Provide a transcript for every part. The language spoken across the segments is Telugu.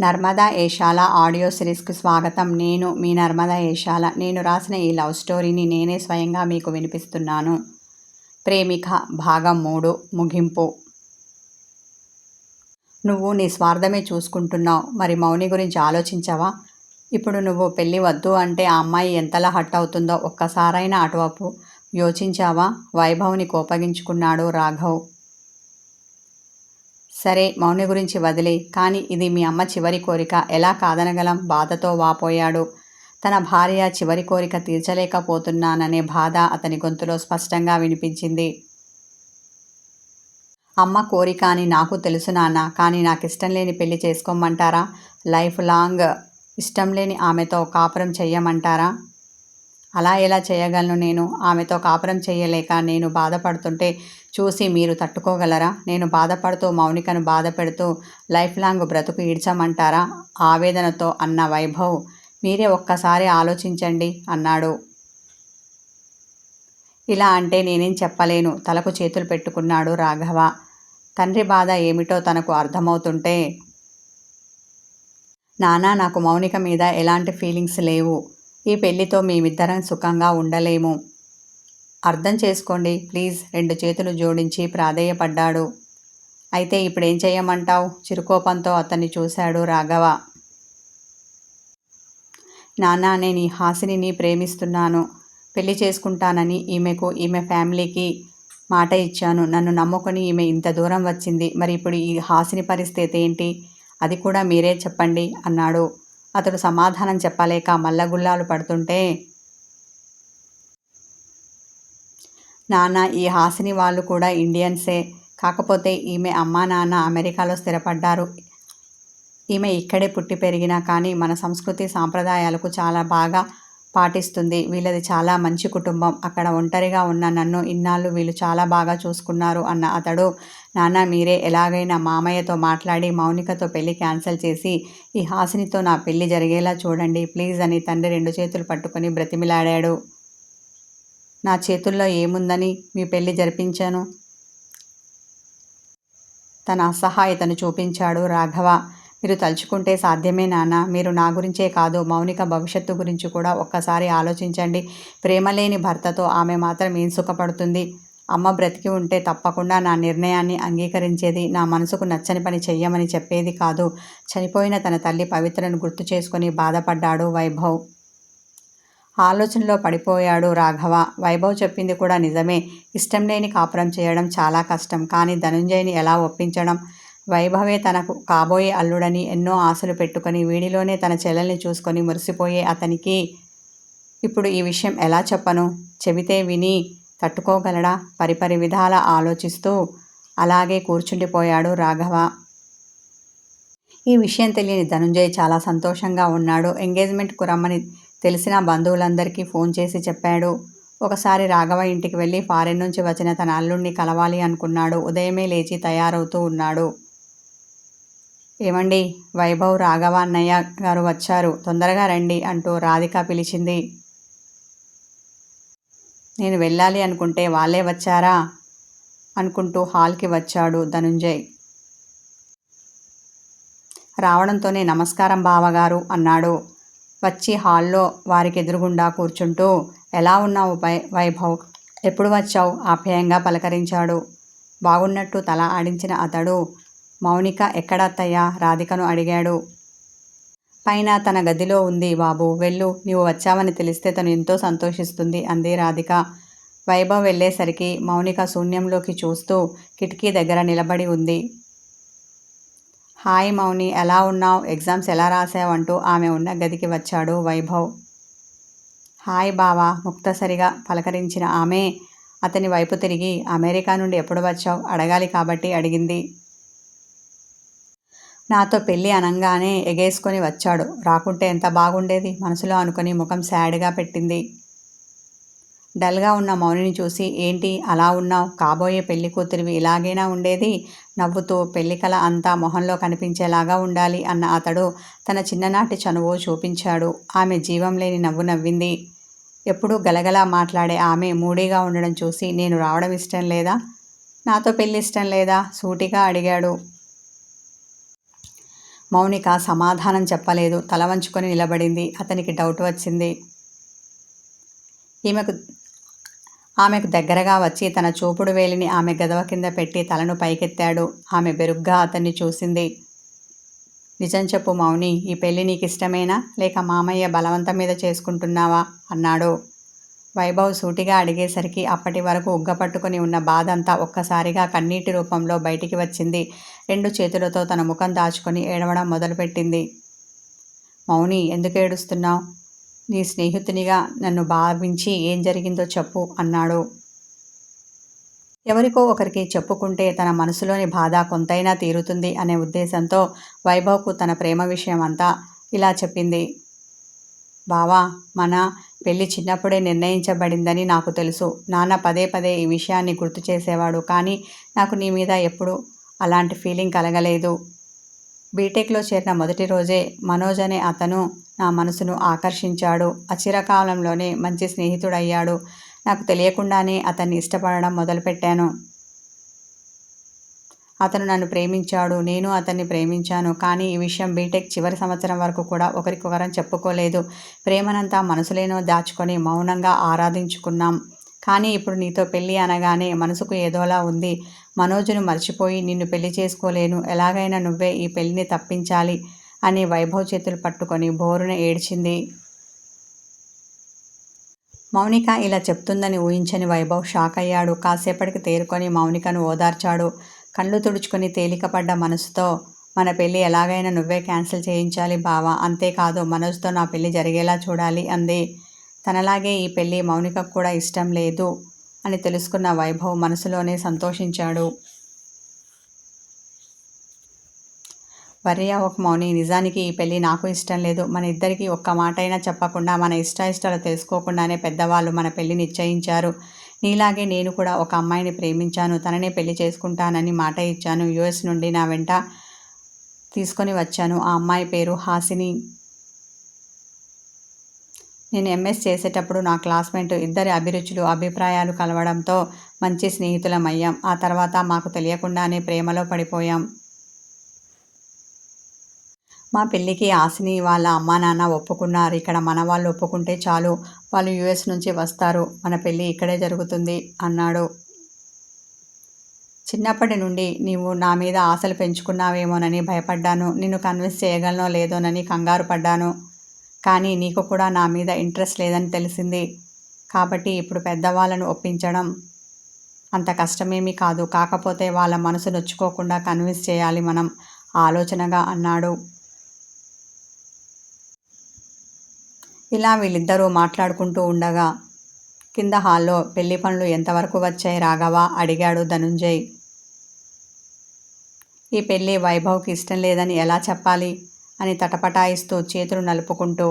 నర్మదా ఏషాల ఆడియో సిరీస్కి స్వాగతం. నేను మీ నర్మదా ఏషాల. నేను రాసిన ఈ లవ్ స్టోరీని నేనే స్వయంగా మీకు వినిపిస్తున్నాను. ప్రేమిక భాగం మూడు ముగింపు. నువ్వు నీ స్వార్థమే చూసుకుంటున్నావు. మరి మౌని గురించి ఆలోచించావా? ఇప్పుడు నువ్వు పెళ్ళి వద్దు అంటే ఆ అమ్మాయి ఎంతలా హట్ అవుతుందో ఒక్కసారైనా అటువైపు యోచించావా? వైభవ్ని కోపగించుకున్నాడు రాఘవ్. సరే మౌని గురించి వదిలే. కానీ ఇది మీ అమ్మ చివరి కోరిక. ఎలా కాదనగలం? బాధతో వాపోయాడు. తన భార్య చివరి కోరిక తీర్చలేకపోతున్నాననే బాధ అతని గొంతులో స్పష్టంగా వినిపించింది. అమ్మ కోరిక అని నాకు తెలుసు నాన్న కానీ నాకు ఇష్టం లేని పెళ్ళి చేసుకోమంటారా? లైఫ్ లాంగ్ ఇష్టం లేని ఆమెతో కాపురం చెయ్యమంటారా? అలా ఎలా చేయగలను నేను? ఆమెతో కాపురం చేయలేక నేను బాధపడుతుంటే చూసి మీరు తట్టుకోగలరా? నేను బాధపడుతూ మౌనికను బాధ పెడుతూ లైఫ్ లాంగ్ బ్రతుకు ఈడ్చమంటారా? ఆవేదనతో అన్న వైభవ్ మీరే ఒక్కసారి ఆలోచించండి అన్నాడు. ఇలా అంటే నేనేం చెప్పలేను తలకు చేతులు పెట్టుకున్నాడు రాఘవ. తండ్రి బాధ ఏమిటో తనకు అర్థమవుతుంటే నానా నాకు మౌనిక మీద ఎలాంటి ఫీలింగ్స్ లేవు. ఈ పెళ్ళితో మేమిద్దరం సుఖంగా ఉండలేము. అర్థం చేసుకోండి ప్లీజ్. రెండు చేతులు జోడించి ప్రాధేయపడ్డాడు. అయితే ఇప్పుడేం చేయమంటావు? చిరుకోపంతో అతన్ని చూశాడు రాఘవ. నాన్న నేను ఈ హాసిని ప్రేమిస్తున్నాను. పెళ్ళి చేసుకుంటానని ఈమెకు ఈమె ఫ్యామిలీకి మాట ఇచ్చాను. నన్ను నమ్ముకొని ఈమె ఇంత దూరం వచ్చింది. మరి ఇప్పుడు ఈ హాసిని పరిస్థితి ఏంటి? అది కూడా మీరే చెప్పండి అన్నాడు. అతడు సమాధానం చెప్పలేక మల్లగుల్లాలు పడుతుంటే నాన్న ఈ హాసిని వాళ్ళు కూడా ఇండియన్సే. కాకపోతే ఈమె అమ్మా నాన్న అమెరికాలో స్థిరపడ్డారు. ఈమె ఇక్కడే పుట్టి పెరిగినా కానీ మన సంస్కృతి సాంప్రదాయాలకు చాలా బాగా పాటిస్తుంది. వీళ్ళది చాలా మంచి కుటుంబం. అక్కడ ఒంటరిగా ఉన్న నన్ను ఇన్నాళ్ళు వీళ్ళు చాలా బాగా చూసుకున్నారు అన్న అతడు నాన్న మీరే ఎలాగైనా మామయ్యతో మాట్లాడి మౌనికతో పెళ్ళి క్యాన్సిల్ చేసి ఈ హాసినితో నా పెళ్ళి జరిగేలా చూడండి. ప్లీజ్ అని తండ్రి రెండు చేతులు పట్టుకొని బ్రతిమిలాడాడు. నా చేతుల్లో ఏముందని మీ పెళ్ళి జరిపించాను? తన అసహాయతను చూపించాడు రాఘవ. మీరు తలుచుకుంటే సాధ్యమే నాన్న. మీరు నా గురించే కాదు మౌనిక భవిష్యత్తు గురించి కూడా ఒక్కసారి ఆలోచించండి. ప్రేమ లేని భర్తతో ఆమె మాత్రం ఏం సుఖపడుతుంది? అమ్మ బ్రతికి ఉంటే తప్పకుండా నా నిర్ణయాన్ని అంగీకరించేది నా మనసుకు నచ్చని పని చెయ్యమని చెప్పేది కాదు. చనిపోయిన తన తల్లి పవిత్రను గుర్తు చేసుకుని బాధపడ్డాడు వైభవ్. ఆలోచనలో పడిపోయాడు రాఘవ. వైభవ్ చెప్పింది కూడా నిజమే. ఇష్టం లేని కాపురం చేయడం చాలా కష్టం. కానీ ధనుంజయ్ని ఎలా ఒప్పించడం? వైభవే తనకు కాబోయే అల్లుడని ఎన్నో ఆశలు పెట్టుకొని వీడిలోనే తన చెల్లెల్ని చూసుకొని మురిసిపోయే అతనికి ఇప్పుడు ఈ విషయం ఎలా చెప్పను? చెబితే విని తట్టుకోగలడా? పరిపరి విధాల ఆలోచిస్తూ అలాగే కూర్చుండిపోయాడు రాఘవ. ఈ విషయం తెలియని ధనుంజయ్ చాలా సంతోషంగా ఉన్నాడు. ఎంగేజ్మెంట్కు రమ్మని తెలిసిన బంధువులందరికీ ఫోన్ చేసి చెప్పాడు. ఒకసారి రాఘవ ఇంటికి వెళ్ళి ఫారెన్ నుంచి వచ్చిన తన అల్లుడిని కలవాలి అనుకున్నాడు. ఉదయమే లేచి తయారవుతూ ఉన్నాడు. ఏమండి? వైభవ్ రాఘవ అన్నయ్య గారు వచ్చారు. తొందరగా రండి అంటూ రాధిక పిలిచింది. నేను వెళ్ళాలి అనుకుంటే వాళ్ళే వచ్చారా? అనుకుంటూ హాల్కి వచ్చాడు ధనుంజయ్. రావడంతోనే నమస్కారం బావగారు అన్నాడు. వచ్చి హాల్లో వారికి ఎదురుగుండా కూర్చుంటూ ఎలా ఉన్నావు వై వైభవ్? ఎప్పుడు వచ్చావు? ఆప్యాయంగా పలకరించాడు. బాగున్నట్టు తల ఆడించిన అతడు మౌనిక ఎక్కడత్తయ్యా? రాధికను అడిగాడు. పైన తన గదిలో ఉంది బాబు. వెళ్ళు. నీవు వచ్చావని తెలిస్తే తను ఎంతో సంతోషిస్తుంది అంది రాధిక. వైభవ్ వెళ్ళేసరికి మౌనిక శూన్యంలోకి చూస్తూ కిటికీ దగ్గర నిలబడి ఉంది. హాయ్ మౌని ఎలా ఉన్నావు? ఎగ్జామ్స్ ఎలా రాసావంటూ ఆమె ఉన్న గదికి వచ్చాడు వైభవ్. హాయ్ బావా ముక్తసరిగా పలకరించిన ఆమె అతని వైపు తిరిగి అమెరికా నుండి ఎప్పుడు వచ్చావు? అడగాలి కాబట్టి అడిగింది. నాతో పెళ్ళి అనంగానే ఎగేసుకొని వచ్చాడు. రాకుంటే ఎంత బాగుండేది? మనసులో అనుకుని ముఖం శాడ్గా పెట్టింది. డల్గా ఉన్న మౌనిని చూసి ఏంటి? అలా ఉన్నావు? కాబోయే పెళ్ళి కూతురివి ఇలాగైనా ఉండేది? నవ్వుతూ పెళ్ళికల అంతా మొహంలో కనిపించేలాగా ఉండాలి అన్న అతడు తన చిన్ననాటి చనువు చూపించాడు. ఆమె జీవం లేని నవ్వు నవ్వింది. ఎప్పుడూ గలగలా మాట్లాడే ఆమె మూడీగా ఉండడం చూసి నేను రావడం ఇష్టం లేదా? నాతో పెళ్ళి ఇష్టం లేదా? సూటిగా అడిగాడు. మౌనిక సమాధానం చెప్పలేదు. తల వంచుకొని నిలబడింది. అతనికి డౌట్ వచ్చింది. ఈమెకు ఆమెకు దగ్గరగా వచ్చి తన చూపుడు వేలిని ఆమె గదవ కింద పెట్టి తలను పైకెత్తాడు. ఆమె బెరుగ్గా అతన్ని చూసింది. నిజం చెప్పు మౌని ఈ పెళ్ళి నీకు ఇష్టమేనా లేక మామయ్య బలవంతం మీద చేసుకుంటున్నావా? అన్నాడు. వైభవ్ సూటిగా అడిగేసరికి అప్పటి వరకు ఉగ్గపట్టుకుని ఉన్న బాధ అంతా ఒక్కసారిగా కన్నీటి రూపంలో బయటికి వచ్చింది. రెండు చేతులతో తన ముఖం దాచుకొని ఏడవడం మొదలుపెట్టింది. మౌని ఎందుకు ఏడుస్తున్నావు? నీ స్నేహితునిగా నన్ను భావించి ఏం జరిగిందో చెప్పు అన్నాడు. ఎవరికో ఒకరికి చెప్పుకుంటే తన మనసులోని బాధ కొంతైనా తీరుతుంది అనే ఉద్దేశంతో వైభవ్కు తన ప్రేమ విషయం అంతా ఇలా చెప్పింది. బావా మన పెళ్ళి చిన్నప్పుడే నిర్ణయించబడిందని నాకు తెలుసు. నాన్న పదే పదే ఈ విషయాన్ని గుర్తు చేసేవాడు. కానీ నాకు నీ మీద ఎప్పుడు అలాంటి ఫీలింగ్ కలగలేదు. బీటెక్లో చేరిన మొదటి రోజే మనోజ్ అనే అతను నా మనసును ఆకర్షించాడు. అచిరకాలంలోనే మంచి స్నేహితుడయ్యాడు. నాకు తెలియకుండానే అతన్ని ఇష్టపడడం మొదలుపెట్టాను. అతను నన్ను ప్రేమించాడు నేను అతన్ని ప్రేమించాను కానీ ఈ విషయం బీటెక్ చివరి సంవత్సరం వరకు కూడా ఒకరికొకరం చెప్పుకోలేదు. ప్రేమనంతా మనసులేనో దాచుకొని మౌనంగా ఆరాధించుకున్నాం. కానీ ఇప్పుడు నీతో పెళ్ళి అనగానే మనసుకు ఏదోలా ఉంది. మనోజును మర్చిపోయి నిన్ను పెళ్ళి చేసుకోలేను. ఎలాగైనా నువ్వే ఈ పెళ్ళిని తప్పించాలి అని వైభవ్ చేతులు పట్టుకొని బోరున ఏడ్చింది. మౌనిక ఇలా చెప్తుందని ఊహించని వైభవ్ షాక్ అయ్యాడు కాసేపటికి తేరుకొని మౌనికను ఓదార్చాడు. కళ్ళు తుడుచుకొని తేలికపడ్డ మనసుతో మన పెళ్ళి ఎలాగైనా నువ్వే క్యాన్సిల్ చేయించాలి బావా అంతేకాదు మనోజ్తో నా పెళ్ళి జరిగేలా చూడాలి అంది. తనలాగే ఈ పెళ్ళి మౌనికకు కూడా ఇష్టం లేదు అని తెలుసుకున్న వైభవ్ మనసులోనే సంతోషించాడు. వర్య ఒక మౌని నిజానికి ఈ పెళ్ళి నాకు ఇష్టం లేదు. మన ఇద్దరికి ఒక్క మాట అయినా చెప్పకుండా మన ఇష్ట ఇష్టాలు తెలుసుకోకుండానే పెద్దవాళ్ళు మన పెళ్ళి నిశ్చయించారు. నీలాగే నేను కూడా ఒక అమ్మాయిని ప్రేమించాను తననే పెళ్ళి చేసుకుంటానని మాట ఇచ్చాను. యుఎస్ నుండి నా వెంట తీసుకొని వచ్చాను. ఆ అమ్మాయి పేరు హాసిని. నేను ఎంఎస్ చేసేటప్పుడు నా క్లాస్మేట్ ఇద్దరి అభిరుచులు అభిప్రాయాలు కలవడంతో మంచి స్నేహితులమయ్యాం. ఆ తర్వాత మాకు తెలియకుండానే ప్రేమలో పడిపోయాం. మా పెళ్ళికి ఆశని వాళ్ళ అమ్మా నాన్న ఒప్పుకున్నారు. ఇక్కడ మన వాళ్ళు ఒప్పుకుంటే చాలు. వాళ్ళు యుఎస్ నుంచి వస్తారు. మన పెళ్ళి ఇక్కడే జరుగుతుంది అన్నాడు. చిన్నప్పటి నుండి నీవు నా మీద ఆశలు పెంచుకున్నావేమోనని భయపడ్డాను. నిన్ను కన్విన్స్ చేయగలనో లేదోనని కంగారు పడ్డాను. కానీ నీకు కూడా నా మీద ఇంట్రెస్ట్ లేదని తెలిసింది. కాబట్టి ఇప్పుడు పెద్దవాళ్ళను ఒప్పించడం అంత కష్టమేమీ కాదు. కాకపోతే వాళ్ళ మనసు నొచ్చుకోకుండా కన్విన్స్ చేయాలి మనం. ఆలోచనగా అన్నాడు. ఇలా వీళ్ళిద్దరూ మాట్లాడుకుంటూ ఉండగా కింద హాల్లో పెళ్ళి పనులు ఎంతవరకు వచ్చాయి రాఘవ? అడిగాడు ధనుంజయ్. ఈ పెళ్ళి వైభవ్కి ఇష్టం లేదని ఎలా చెప్పాలి? అని తటపటాయిస్తూ చేతులు నలుపుకుంటూ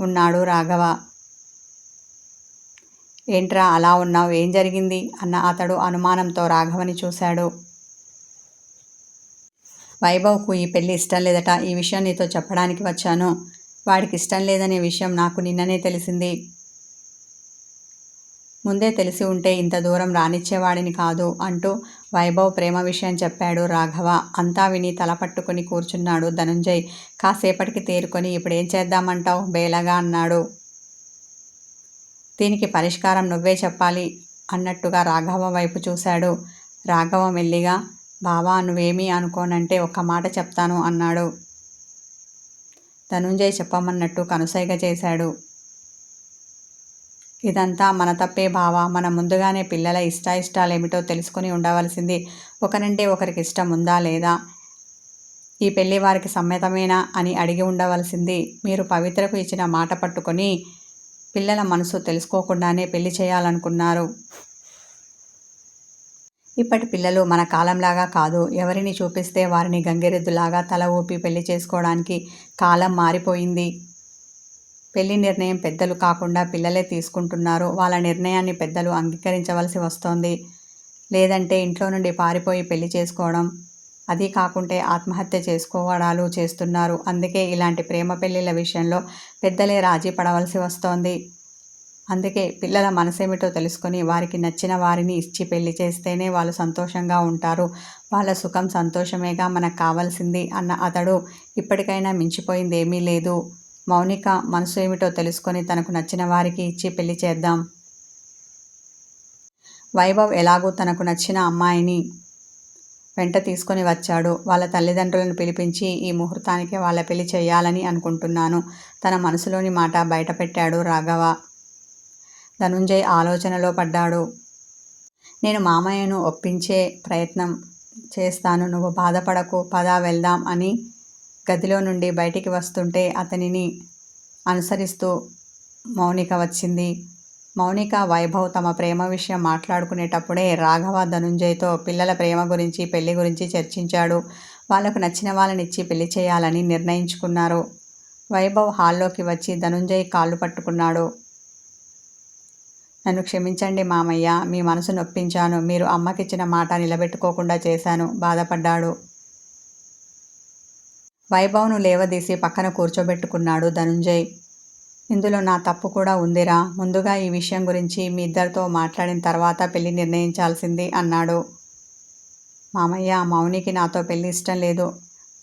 ఉన్నాడు రాఘవ. ఏంట్రా అలా ఉన్నావు? ఏం జరిగింది? అన్న అతడు అనుమానంతో రాఘవని చూశాడు. వైభవ్కు ఈ పెళ్ళి ఇష్టం లేదట. ఈ విషయం నీతో చెప్పడానికి వచ్చాను. వాడికి ఇష్టం లేదనే విషయం నాకు నిన్ననే తెలిసింది. ముందే తెలిసి ఉంటే ఇంత దూరం రానిచ్చేవాడిని కాదు అంటూ వైభవ్ ప్రేమ విషయం చెప్పాడు రాఘవ. అంతా విని తల పట్టుకుని కూర్చున్నాడు ధనుంజయ్. కాసేపటికి తేరుకొని ఇప్పుడు ఏం చేద్దామంటావు? బేలగా అన్నాడు. దీనికి పరిష్కారం నువ్వే చెప్పాలి అన్నట్టుగా రాఘవ వైపు చూశాడు. రాఘవ మెల్లిగా బావా నువ్వేమీ అనుకోనంటే ఒక్క మాట చెప్తాను అన్నాడు. ధనుంజయ్ చెప్పమన్నట్టు కనుసైగ చేశాడు. ఇదంతా మన తప్పే భావ మన ముందుగానే పిల్లల ఇష్టాయిష్టాలేమిటో తెలుసుకుని ఉండవలసింది. ఒకరంటే ఒకరికి ఇష్టం ఉందా లేదా? ఈ పెళ్ళి వారికి సమ్మతమేనా అని అడిగి ఉండవలసింది. మీరు పవిత్రకు ఇచ్చిన మాట పట్టుకొని పిల్లల మనసు తెలుసుకోకుండానే పెళ్ళి చేయాలనుకున్నారు. ఇప్పటి పిల్లలు మన కాలంలాగా కాదు. ఎవరిని చూపిస్తే వారిని గంగిరెద్దులాగా తల ఊపి పెళ్ళి చేసుకోవడానికి కాలం మారిపోయింది. పెళ్ళి నిర్ణయం పెద్దలు కాకుండా పిల్లలే తీసుకుంటున్నారు. వాళ్ళ నిర్ణయాన్ని పెద్దలు అంగీకరించవలసి వస్తోంది. లేదంటే ఇంట్లో నుండి పారిపోయి పెళ్ళి చేసుకోవడం. అది కాకుంటే ఆత్మహత్య చేసుకోవడాలు చేస్తున్నారు. అందుకే ఇలాంటి ప్రేమ పెళ్ళిళ్ళ విషయంలో పెద్దలే రాజీ పడవలసి వస్తోంది. అందుకే పిల్లల మనసేమిటో తెలుసుకొని వారికి నచ్చిన వారిని ఇచ్చి పెళ్ళి చేస్తేనే వాళ్ళు సంతోషంగా ఉంటారు. వాళ్ళ సుఖం సంతోషమేగా మనకు కావాల్సింది అన్న అతడు ఇప్పటికైనా మించిపోయింది ఏమీ లేదు. మౌనిక మనసు ఏమిటో తెలుసుకొని తనకు నచ్చిన వారికి ఇచ్చి పెళ్ళి చేద్దాం. వైభవ్ ఎలాగో తనకు నచ్చిన అమ్మాయిని వెంట తీసుకొని వచ్చాడు. వాళ్ళ తల్లిదండ్రులను పిలిపించి ఈ ముహూర్తానికి వాళ్ళ పెళ్ళి చేయాలని అనుకుంటున్నాను. తన మనసులోని మాట బయటపెట్టాడు రాఘవ. ధనుంజయ్ ఆలోచనలో పడ్డాడు. నేను మామయ్యను ఒప్పించే ప్రయత్నం చేస్తాను నువ్వు బాధపడకు పదా వెళ్దాం అని గదిలో నుండి బయటికి వస్తుంటే అతనిని అనుసరిస్తూ మౌనిక వచ్చింది. మౌనిక వైభవ్ తమ ప్రేమ విషయం మాట్లాడుకునేటప్పుడే రాఘవ ధనుంజయ్తో పిల్లల ప్రేమ గురించి పెళ్ళి గురించి చర్చించాడు. వాళ్ళకు నచ్చిన వాళ్ళని ఇచ్చి పెళ్ళి చేయాలని నిర్ణయించుకున్నారు. వైభవ్ హాల్లోకి వచ్చి ధనుంజయ్ కాళ్ళు పట్టుకున్నాడు. నన్ను క్షమించండి మామయ్య మీ మనసు నొప్పించాను. మీరు అమ్మకిచ్చిన మాట నిలబెట్టుకోకుండా చేశాను. బాధపడ్డాడు. వైభవ్ను లేవదీసి పక్కన కూర్చోబెట్టుకున్నాడు ధనుంజయ్. ఇందులో నా తప్పు కూడా ఉందిరా. ముందుగా ఈ విషయం గురించి మీ ఇద్దరితో మాట్లాడిన తర్వాత పెళ్ళి నిర్ణయించాల్సింది అన్నాడు. మామయ్య మౌనికి నాతో పెళ్ళి ఇష్టం లేదు.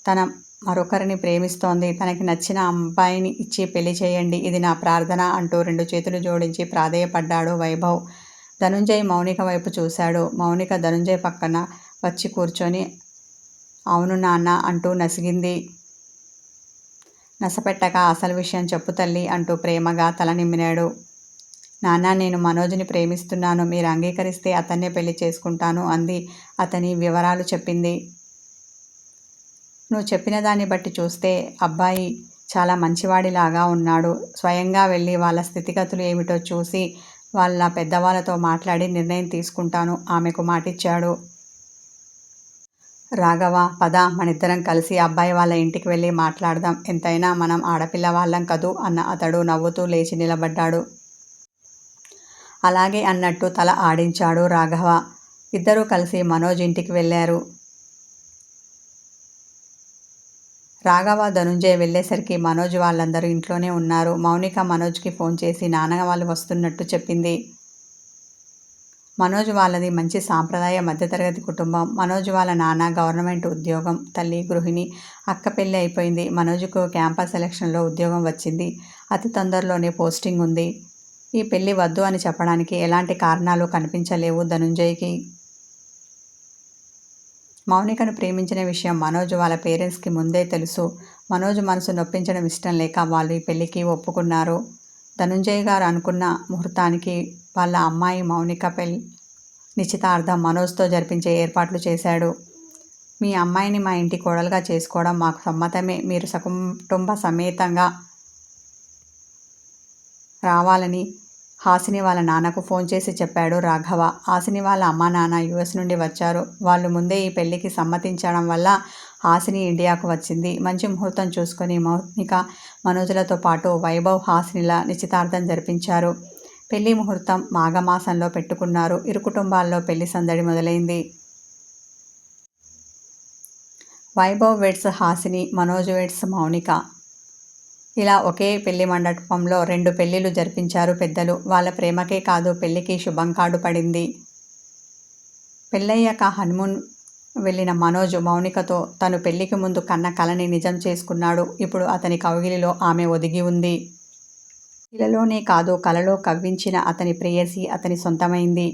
తన మరొకరిని ప్రేమిస్తోంది. తనకి నచ్చిన అబ్బాయిని ఇచ్చి పెళ్ళి చేయండి. ఇది నా ప్రార్థన అంటూ రెండు చేతులు జోడించి ప్రాధేయపడ్డాడు వైభవ్. ధనుంజయ్ మౌనిక వైపు చూశాడు. మౌనిక ధనుంజయ్ పక్కన వచ్చి కూర్చొని అవును నాన్న అంటూ నసిగింది. నసపెట్టక అసలు విషయం చెప్పు తల్లి అంటూ ప్రేమగా తల నిమ్మినాడు నాన్న నేను మనోజ్ని ప్రేమిస్తున్నాను. మీరు అంగీకరిస్తే అతన్నే పెళ్ళి చేసుకుంటాను అంది. అతని వివరాలు చెప్పింది. నువ్వు చెప్పిన దాన్ని బట్టి చూస్తే అబ్బాయి చాలా మంచివాడిలాగా ఉన్నాడు. స్వయంగా వెళ్ళి వాళ్ళ స్థితిగతులు ఏమిటో చూసి వాళ్ళ పెద్దవాళ్ళతో మాట్లాడి నిర్ణయం తీసుకుంటాను. ఆమెకు మాటిచ్చాడు. రాఘవ పద మనిద్దరం కలిసి అబ్బాయి వాళ్ళ ఇంటికి వెళ్ళి మాట్లాడదాం. ఎంతైనా మనం ఆడపిల్ల వాళ్ళం కదూ అన్న అతడు నవ్వుతూ లేచి నిలబడ్డాడు. అలాగే అన్నట్టు తల ఆడించాడు రాఘవ. ఇద్దరూ కలిసి మనోజ్ ఇంటికి వెళ్ళారు. రాఘవ ధనుంజయ్ వెళ్ళేసరికి మనోజ్ వాళ్ళందరూ ఇంట్లోనే ఉన్నారు. మౌనిక మనోజ్కి ఫోన్ చేసి నాన్న వాళ్ళు వస్తున్నట్టు చెప్పింది. మనోజ్ వాళ్ళది మంచి సాంప్రదాయ మధ్యతరగతి కుటుంబం. మనోజ్ వాళ్ళ నాన్న గవర్నమెంట్ ఉద్యోగం తల్లి గృహిణి అక్క పెళ్ళి అయిపోయింది. మనోజ్కు క్యాంపస్ సెలక్షన్లో ఉద్యోగం వచ్చింది. అతి తొందరలోనే పోస్టింగ్ ఉంది. ఈ పెళ్ళి వద్దు అని చెప్పడానికి ఎలాంటి కారణాలు కనిపించలేవు ధనుంజయ్కి. మౌనికను ప్రేమించిన విషయం మనోజ్ వాళ్ళ పేరెంట్స్కి ముందే తెలుసు. మనోజ్ మనసు నొప్పించడం ఇష్టం లేక వాళ్ళు ఈ పెళ్ళికి ఒప్పుకున్నారు. ధనుంజయ్ గారు అనుకున్న ముహూర్తానికి వాళ్ళ అమ్మాయి మౌనిక పెళ్ళి నిశ్చితార్థం మనోజ్తో జరిపించే ఏర్పాట్లు చేశాడు. మీ అమ్మాయిని మా ఇంటి కోడలుగా చేసుకోవడం మాకు సమ్మతమే. మీరు సకుటుంబ సమేతంగా రావాలని హాసిని వాళ్ళ నాన్నకు ఫోన్ చేసి చెప్పాడు రాఘవ. హాసిని వాళ్ళ అమ్మ నాన్న యుఎస్ నుండి వచ్చారు. వాళ్ళు ముందే ఈ పెళ్ళికి సమ్మతించడం వల్ల హాసిని ఇండియాకు వచ్చింది. మంచి ముహూర్తం చూసుకొని మౌనిక మనోజులతో పాటు వైభవ్ హాసినిల నిశ్చితార్థం జరిపించారు. పెళ్ళి ముహూర్తం మాఘమాసంలో పెట్టుకున్నారు. ఇరు కుటుంబాల్లో పెళ్ళి సందడి మొదలైంది. Vaibhav weds Hasini Manoj weds Mounika. ఇలా ఒకే పెళ్ళి మండపంలో రెండు పెళ్ళిలు జరిపించారు పెద్దలు. వాళ్ళ ప్రేమకే కాదు పెళ్ళికి శుభం కాడు పడింది. పెళ్ళయ్యాక హనుమూన్ వెళ్ళిన మనోజ్ మౌనికతో తను పెళ్ళికి ముందు కన్న కలని నిజం చేసుకున్నాడు. ఇప్పుడు అతని కౌగిలిలో ఆమె ఒదిగి ఉంది. ఇలలోనే కాదు కలలో కవ్వించిన అతని ప్రేయసి అతని సొంతమైంది.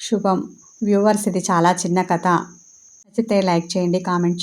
శుభం. వ్యూవర్స్ ఇది చాలా చిన్న కథ. నచ్చితే లైక్ చేయండి కామెంట్ చేయండి.